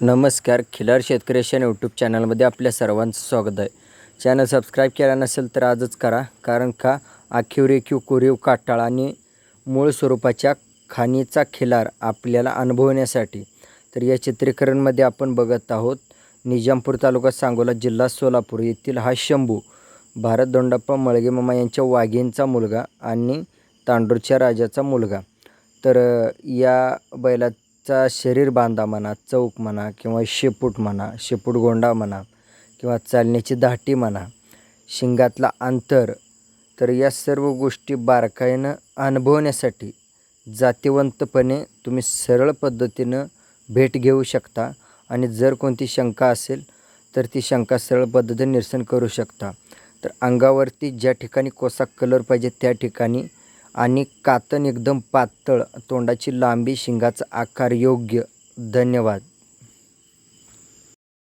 नमस्कार खिलार शेतकऱ्याच्या यूट्यूब चॅनलमध्ये आपल्या सर्वांचं स्वागत आहे. चॅनल सबस्क्राईब केला नसेल तर आजच करा कारण का आखीव रेखीव कोरीव काटाळ आणि मूळ स्वरूपाच्या खाणीचा खिलार आपल्याला अनुभवण्यासाठी. तर या चित्रीकरणमध्ये आपण बघत आहोत निजामपूर तालुका सांगोला जिल्हा सोलापूर येथील हा शंभू भारत दोंडप्पा मळगेमामा यांच्या वाघींचा मुलगा आणि तांडूरच्या राजाचा मुलगा. तर या बैलात चा शरीर बांधा म्हणा चौक म्हणा किंवा शेपूट म्हणा शेपूट गोंडा म्हणा किंवा चालण्याची दाटी म्हणा शिंगातला अंतर तर या सर्व गोष्टी बारकाईनं अनुभवण्यासाठी जातीवंतपणे तुम्ही सरळ पद्धतीनं भेट घेऊ शकता आणि जर कोणती शंका असेल तर ती शंका सरळ पद्धतीने निरसन करू शकता. तर अंगावरती ज्या ठिकाणी कोसा कलर पाहिजे त्या ठिकाणी आणि कातन एकदम पातळ तोंडाची लांबी शिंगाचा आकार योग्य. धन्यवाद.